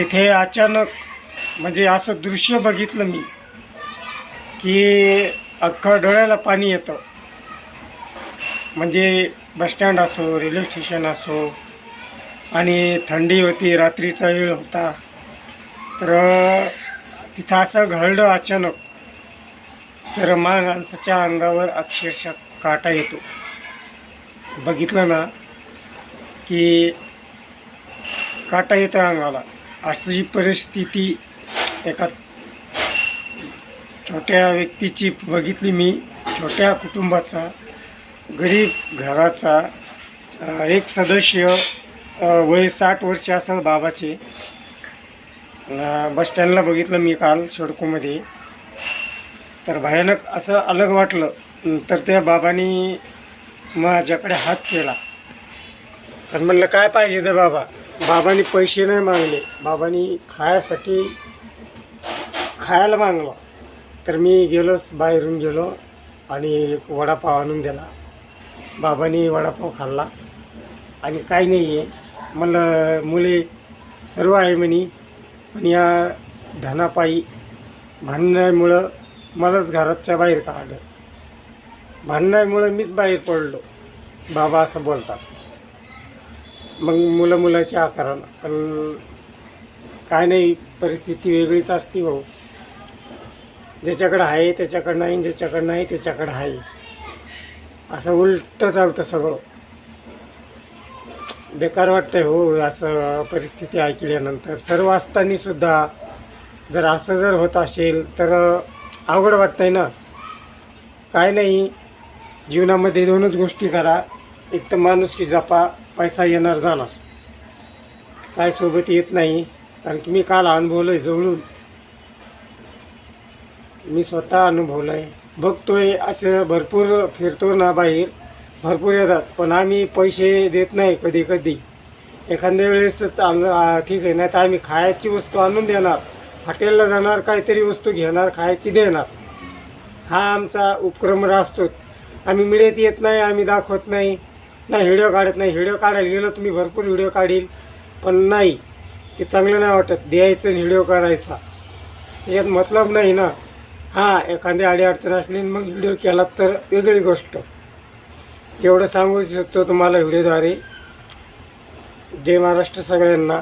तिथे अचानक म्हणजे असं दृश्य बघितलं मी की अख्खं डोळ्याला पाणी येतं. म्हणजे बसस्टँड असो रेल्वे स्टेशन असो आणि थंडी होती रात्रीचा वेळ होता तर तिथं असं घडलं अचानक तर माणसाच्या अंगावर अक्षरशः काटा येतो. बघितलं ना की काटा येतं अंगाला. अशी परिस्थिती एका छोट्या व्यक्तीची बघितली मी. छोट्या कुटुंबाचा गरीब घराचा एक सदस्य वय साठ वर्ष असेल बाबाचे. बस बसस्टँडला बघितलं मी काल शडकोमध्ये तर भयानक असं अलग वाटलं. तर त्या बाबांनी माझ्याकडे हात केला. तर म्हणलं काय पाहिजे ते बाबा? बाबांनी पैसे नाही मागले. बाबांनी खायासाठी खायला मागलं. तर मी गेलोच बाहेरून गेलो आणि एक वडापाव आणून दिला. बाबांनी वडापाव खाल्ला. आणि काही नाही आहे मला मुले सर्व आहे म्हणे. पण या धनापायी भांडण्यामुळं मलाच घराच्या बाहेर काढलं. भांडण्यामुळं मीच बाहेर पडलो. बाबा असं बोलतात. मग मुलं मुलाचे आकारानं. पण काय नाही परिस्थिती वेगळीच असते भाऊ. ज्याच्याकडं आहे त्याच्याकडं नाही ज्याच्याकडं नाही त्याच्याकडं आहे. असं उलट चालतं सगळं. बेकार वाटतंय हो असं परिस्थिती ऐकल्यानंतर. सर्व असताना सुद्धा जर असं जर होत असेल तर अवघड वाटतंय ना. काय नाही जीवनामध्ये दोनच गोष्टी करा. एक तर माणूस की जपा पैसा येणार जाणार. काय सोबत येत नाही कारण की मी काल अनुभवलं आहे जवळून. मी स्वतः अनुभवलं आहे बघतोय असं भरपूर फिरतो ना बाहेर भरपूर येतात पण आम्ही पैसे देत नाही कधी कधी. एखाद्या वेळेस चाल ठीक आहे नाही तर आम्ही खायची वस्तू आणून देणार. हॉटेलला जाणार काहीतरी वस्तू घेणार खायची देणार. हा आमचा उपक्रम असतोच आम्ही मिळत येत नाही आम्ही दाखवत नाही. नाही व्हिडिओ काढत नाही. व्हिडिओ काढायला गेलो तुम्ही भरपूर व्हिडिओ काढील पण नाही ते चांगलं नाही वाटत. द्यायचं आणि व्हिडिओ काढायचा. त्याच्यात मतलब नाही ना. हां एखादी अडीअडचण असली आणि मग व्हिडिओ केला तर वेगळी गोष्ट. एवढं सांगू शकतो तुम्हाला व्हिडिओद्वारे जय महाराष्ट्र सगळ्यांना.